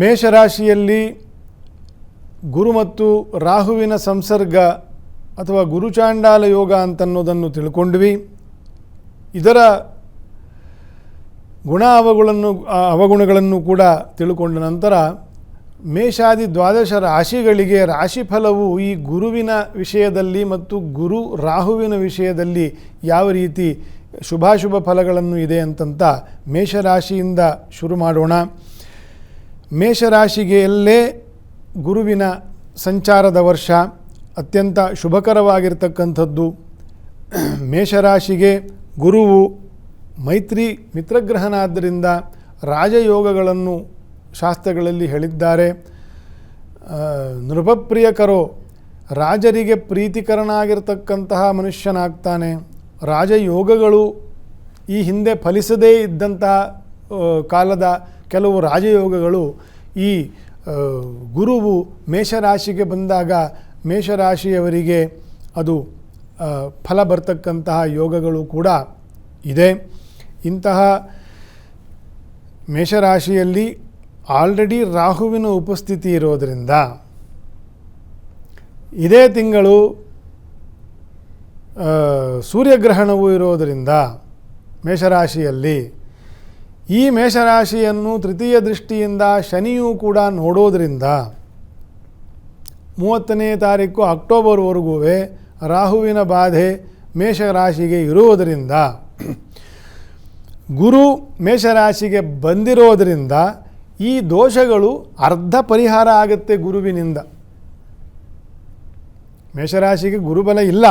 ಮೇಷರಾಶಿಯಲ್ಲಿ ಗುರು ಮತ್ತು ರಾಹುವಿನ ಸಂಸರ್ಗ ಅಥವಾ ಗುರುಚಾಂಡಾಲ ಯೋಗ ಅಂತನ್ನೋದನ್ನು ತಿಳ್ಕೊಂಡ್ವಿ. ಇದರ ಗುಣ ಅವಗಳನ್ನು ಅವಗುಣಗಳನ್ನು ಕೂಡ ತಿಳ್ಕೊಂಡ ನಂತರ ಮೇಷಾದಿ ದ್ವಾದಶ ರಾಶಿಗಳಿಗೆ ರಾಶಿಫಲವು ಈ ಗುರುವಿನ ವಿಷಯದಲ್ಲಿ ಮತ್ತು ಗುರು ರಾಹುವಿನ ವಿಷಯದಲ್ಲಿ ಯಾವ ರೀತಿ ಶುಭಾಶುಭ ಫಲಗಳನ್ನು ಇದೆ ಅಂತಂತ ಮೇಷರಾಶಿಯಿಂದ ಶುರು ಮಾಡೋಣ. ಮೇಷರಾಶಿಗೆ ಎಲ್ಲೇ ಗುರುವಿನ ಸಂಚಾರದ ವರ್ಷ ಅತ್ಯಂತ ಶುಭಕರವಾಗಿರ್ತಕ್ಕಂಥದ್ದು. ಮೇಷರಾಶಿಗೆ ಗುರುವು ಮೈತ್ರಿ ಮಿತ್ರಗ್ರಹನಾದ್ದರಿಂದ ರಾಜಯೋಗಗಳನ್ನು ಶಾಸ್ತ್ರಗಳಲ್ಲಿ ಹೇಳಿದ್ದಾರೆ. ನೃಪಪ್ರಿಯಕರೋ ರಾಜರಿಗೆ ಪ್ರೀತಿಕರನಾಗಿರ್ತಕ್ಕಂತಹ ಮನುಷ್ಯನಾಗ್ತಾನೆ. ರಾಜಯೋಗಗಳು ಈ ಹಿಂದೆ ಫಲಿಸದೇ ಇದ್ದಂತಹ ಕಾಲದ ಕೆಲವು ರಾಜಯೋಗಗಳು ಈ ಗುರುವು ಮೇಷರಾಶಿಗೆ ಬಂದಾಗ ಮೇಷರಾಶಿಯವರಿಗೆ ಅದು ಫಲ ಬರ್ತಕ್ಕಂತಹ ಯೋಗಗಳು ಕೂಡ ಇದೆ. ಇಂತಹ ಮೇಷರಾಶಿಯಲ್ಲಿ ಆಲ್ರೆಡಿ ರಾಹುವಿನ ಉಪಸ್ಥಿತಿ ಇರೋದರಿಂದ ಇದೇ ತಿಂಗಳು ಸೂರ್ಯಗ್ರಹಣವು ಇರೋದರಿಂದ ಮೇಷರಾಶಿಯಲ್ಲಿ ಈ ಮೇಷರಾಶಿಯನ್ನು ತೃತೀಯ ದೃಷ್ಟಿಯಿಂದ ಶನಿಯೂ ಕೂಡ ನೋಡೋದರಿಂದ ಮೂವತ್ತನೇ ತಾರೀಕು ಅಕ್ಟೋಬರ್ವರೆಗೂ ರಾಹುವಿನ ಬಾಧೆ ಮೇಷರಾಶಿಗೆ ಇರುವುದರಿಂದ, ಗುರು ಮೇಷರಾಶಿಗೆ ಬಂದಿರೋದರಿಂದ ಈ ದೋಷಗಳು ಅರ್ಧ ಪರಿಹಾರ ಆಗುತ್ತೆ ಗುರುವಿನಿಂದ. ಮೇಷರಾಶಿಗೆ ಗುರುಬಲ ಇಲ್ಲ.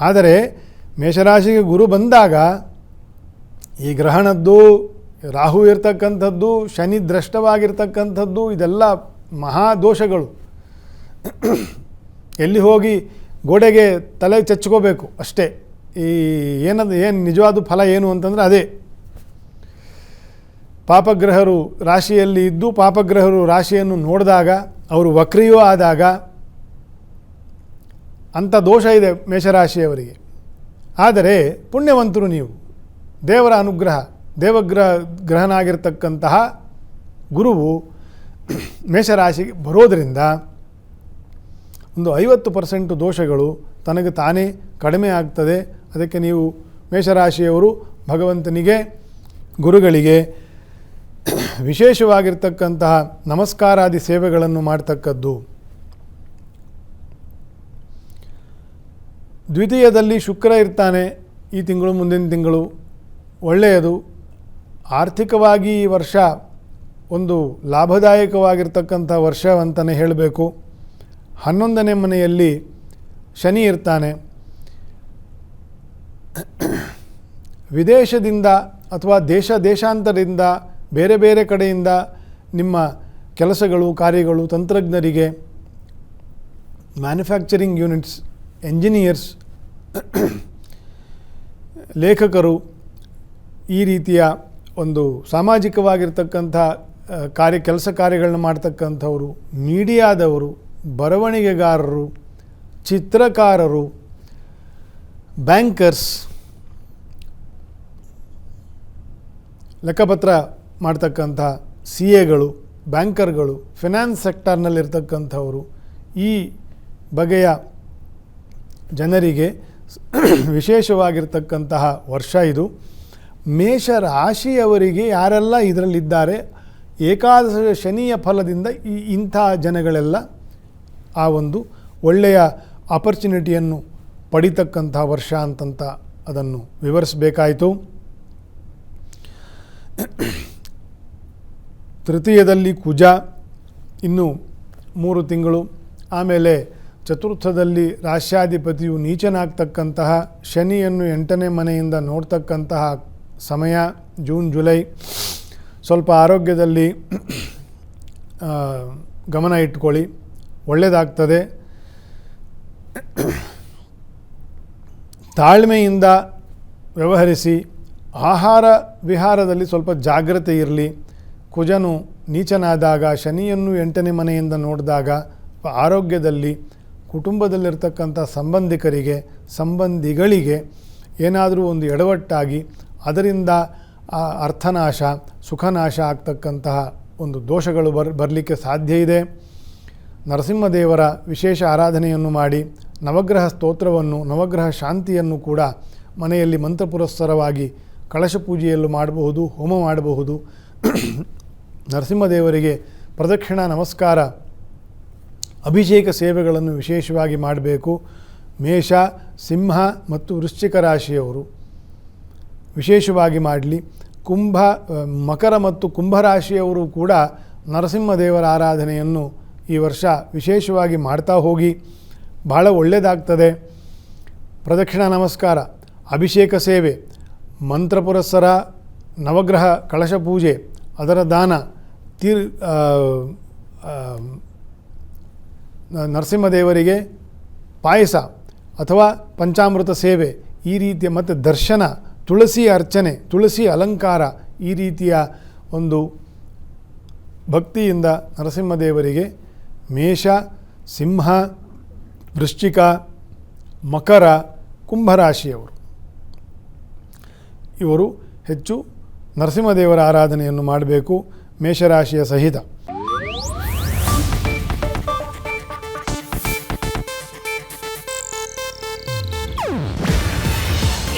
ಆದರೆ ಮೇಷರಾಶಿಗೆ ಗುರು ಬಂದಾಗ ಈ ಗ್ರಹಣದ್ದು ರಾಹು ಇರ್ತಕ್ಕಂಥದ್ದು, ಶನಿ ದ್ರಷ್ಟವಾಗಿರ್ತಕ್ಕಂಥದ್ದು, ಇದೆಲ್ಲ ಮಹಾ ದೋಷಗಳು. ಎಲ್ಲಿ ಹೋಗಿ ಗೋಡೆಗೆ ತಲೆ ಚಚ್ಕೋಬೇಕು ಅಷ್ಟೇ. ಈ ಏನದು, ಏನು ನಿಜವಾದ ಫಲ ಏನು ಅಂತಂದರೆ ಅದೇ. ಪಾಪಗ್ರಹರು ರಾಶಿಯಲ್ಲಿ ಇದ್ದು ಪಾಪಗ್ರಹರು ರಾಶಿಯನ್ನು ನೋಡಿದಾಗ, ಅವರು ವಕ್ರಿಯೂ ಆದಾಗ ಅಂಥ ದೋಷ ಇದೆ ಮೇಷರಾಶಿಯವರಿಗೆ. ಆದರೆ ಪುಣ್ಯವಂತರು ನೀವು, ದೇವರ ಅನುಗ್ರಹ. ದೇವಗ್ರಹ ಗ್ರಹನಾಗಿರ್ತಕ್ಕಂತಹ ಗುರುವು ಮೇಷರಾಶಿಗೆ ಬರೋದರಿಂದ ಒಂದು ಐವತ್ತು ಪರ್ಸೆಂಟು ದೋಷಗಳು ತನಗೆ ತಾನೇ ಕಡಿಮೆ ಆಗ್ತದೆ. ಅದಕ್ಕೆ ನೀವು ಮೇಷರಾಶಿಯವರು ಭಗವಂತನಿಗೆ, ಗುರುಗಳಿಗೆ ವಿಶೇಷವಾಗಿರ್ತಕ್ಕಂತಹ ನಮಸ್ಕಾರಾದಿ ಸೇವೆಗಳನ್ನು ಮಾಡ್ತಕ್ಕದ್ದು. ದ್ವಿತೀಯದಲ್ಲಿ ಶುಕ್ರ ಇರ್ತಾನೆ. ಈ ತಿಂಗಳು ಮುಂದಿನ ತಿಂಗಳು ಒಳ್ಳೆಯದು. ಆರ್ಥಿಕವಾಗಿ ಈ ವರ್ಷ ಒಂದು ಲಾಭದಾಯಕವಾಗಿರ್ತಕ್ಕಂಥ ವರ್ಷ ಅಂತಲೇ ಹೇಳಬೇಕು. ಹನ್ನೊಂದನೇ ಮನೆಯಲ್ಲಿ ಶನಿ ಇರ್ತಾನೆ. ವಿದೇಶದಿಂದ ಅಥವಾ ದೇಶ ದೇಶಾಂತರದಿಂದ ಬೇರೆ ಬೇರೆ ಕಡೆಯಿಂದ ನಿಮ್ಮ ಕೆಲಸಗಳು, ಕಾರ್ಯಗಳು, ತಂತ್ರಜ್ಞರಿಗೆ, ಮ್ಯಾನುಫ್ಯಾಕ್ಚರಿಂಗ್ ಯೂನಿಟ್ಸ್, ಎಂಜಿನಿಯರ್ಸ್, ಲೇಖಕರು ಈ ರೀತಿಯ ಒಂದು ಸಾಮಾಜಿಕವಾಗಿರ್ತಕ್ಕಂಥ ಕಾರ್ಯ, ಕೆಲಸ ಕಾರ್ಯಗಳನ್ನ ಮಾಡ್ತಕ್ಕಂಥವರು, ಮೀಡಿಯಾದವರು, ಬರವಣಿಗೆಗಾರರು, ಚಿತ್ರಕಾರರು, ಬ್ಯಾಂಕರ್ಸ್, ಲೆಕ್ಕಪತ್ರ ಮಾಡ್ತಕ್ಕಂಥ ಸಿ ಎಗಳು ಬ್ಯಾಂಕರ್ಗಳು, ಫಿನಾನ್ಸ್ ಸೆಕ್ಟರ್ನಲ್ಲಿರ್ತಕ್ಕಂಥವರು, ಈ ಬಗೆಯ ಜನರಿಗೆ ವಿಶೇಷವಾಗಿರ್ತಕ್ಕಂತಹ ವರ್ಷ ಇದು. ಮೇಷ ರಾಶಿಯವರಿಗೆ ಯಾರೆಲ್ಲ ಇದರಲ್ಲಿದ್ದಾರೆ? ಏಕಾದಶ ಶನಿಯ ಫಲದಿಂದ ಈ ಇಂಥ ಜನಗಳೆಲ್ಲ ಆ ಒಂದು ಒಳ್ಳೆಯ ಆಪರ್ಚುನಿಟಿಯನ್ನು ಪಡಿತಕ್ಕಂಥ ವರ್ಷ ಅಂತಂತ ಅದನ್ನು ವಿವರಿಸಬೇಕಾಯಿತು. ತೃತೀಯದಲ್ಲಿ ಕುಜ, ಇನ್ನು ಮೂರು ತಿಂಗಳು. ಆಮೇಲೆ ಚತುರ್ಥದಲ್ಲಿ ರಾಶ್ಯಾಧಿಪತಿಯು ನೀಚನಾಗ್ತಕ್ಕಂತಹ ಶನಿಯನ್ನು ಎಂಟನೇ ಮನೆಯಿಂದ ನೋಡ್ತಕ್ಕಂತಹ ಸಮಯ, ಜೂನ್, ಜುಲೈ, ಸ್ವಲ್ಪ ಆರೋಗ್ಯದಲ್ಲಿ ಗಮನ ಇಟ್ಕೊಳ್ಳಿ. ಒಳ್ಳೆಯದಾಗ್ತದೆ ತಾಳ್ಮೆಯಿಂದ ವ್ಯವಹರಿಸಿ, ಆಹಾರ ವಿಹಾರದಲ್ಲಿ ಸ್ವಲ್ಪ ಜಾಗ್ರತೆ ಇರಲಿ. ಕುಜನು ನೀಚನಾದಾಗ, ಶನಿಯನ್ನು ಎಂಟನೇ ಮನೆಯಿಂದ ನೋಡಿದಾಗ, ಆರೋಗ್ಯದಲ್ಲಿ, ಕುಟುಂಬದಲ್ಲಿರ್ತಕ್ಕಂಥ ಸಂಬಂಧಿಕರಿಗೆ, ಸಂಬಂಧಿಗಳಿಗೆ ಏನಾದರೂ ಒಂದು ಎಡವಟ್ಟಾಗಿ ಅದರಿಂದ ಅರ್ಥನಾಶ, ಸುಖನಾಶ ಆಗ್ತಕ್ಕಂತಹ ಒಂದು ದೋಷಗಳು ಬರ್, ಬರಲಿಕ್ಕೆ ಸಾಧ್ಯ ಇದೆ. ನರಸಿಂಹದೇವರ ವಿಶೇಷ ಆರಾಧನೆಯನ್ನು ಮಾಡಿ, ನವಗ್ರಹ ಸ್ತೋತ್ರವನ್ನು, ನವಗ್ರಹ ಶಾಂತಿಯನ್ನು ಕೂಡ ಮನೆಯಲ್ಲಿ ಮಂತ್ರಪುರಸ್ಸರವಾಗಿ ಕಳಶ ಪೂಜೆಯಲ್ಲೂ ಮಾಡಬಹುದು, ಹೋಮ ಮಾಡಬಹುದು. ನರಸಿಂಹದೇವರಿಗೆ ಪ್ರದಕ್ಷಿಣಾ ನಮಸ್ಕಾರ. ಅಭಿಷೇಕ ಸೇವೆಗಳನ್ನು ವಿಶೇಷವಾಗಿ ಮಾಡಬೇಕು. ಮೇಷ, ಸಿಂಹ ಮತ್ತು ವೃಶ್ಚಿಕ ರಾಶಿಯವರು. ವಿಶೇಷವಾಗಿ ಮಾಡಲಿ. ಕುಂಭ ಮಕರ ಮತ್ತು ಕುಂಭರಾಶಿಯವರು ಕೂಡ ನರಸಿಂಹದೇವರ ಆರಾಧನೆಯನ್ನು ಈ ವರ್ಷ ವಿಶೇಷವಾಗಿ ಮಾಡ್ತಾ ಹೋಗಿ. ಬಹಳ ಒಳ್ಳೆಯದಾಗ್ತದೆ ಪ್ರದಕ್ಷಿಣಾ ನಮಸ್ಕಾರ, ಅಭಿಷೇಕ ಸೇವೆ, ಮಂತ್ರ ಪುರಸ್ಸರ, ನವಗ್ರಹ ಕಳಶ ಪೂಜೆ, ಅದರ ದಾನ, ತೀರ್ ನರಸಿಂಹದೇವರಿಗೆ ಪಾಯಸ ಅಥವಾ ಪಂಚಾಮೃತ ಸೇವೆ ಈ ರೀತಿಯ ಮತ್ತು ದರ್ಶನ ತುಳಸಿ ಅರ್ಚನೆ, ತುಳಸಿ ಅಲಂಕಾರ ಈ ರೀತಿಯ ಒಂದು ಭಕ್ತಿಯಿಂದ ನರಸಿಂಹದೇವರಿಗೆ ಮೇಷ, ಸಿಂಹ, ವೃಶ್ಚಿಕ, ಮಕರ, ಕುಂಭರಾಶಿಯವರು. ಇವರು ಹೆಚ್ಚು ನರಸಿಂಹದೇವರ ಆರಾಧನೆಯನ್ನು ಮಾಡಬೇಕು ಮೇಷರಾಶಿಯ ಸಹಿತ.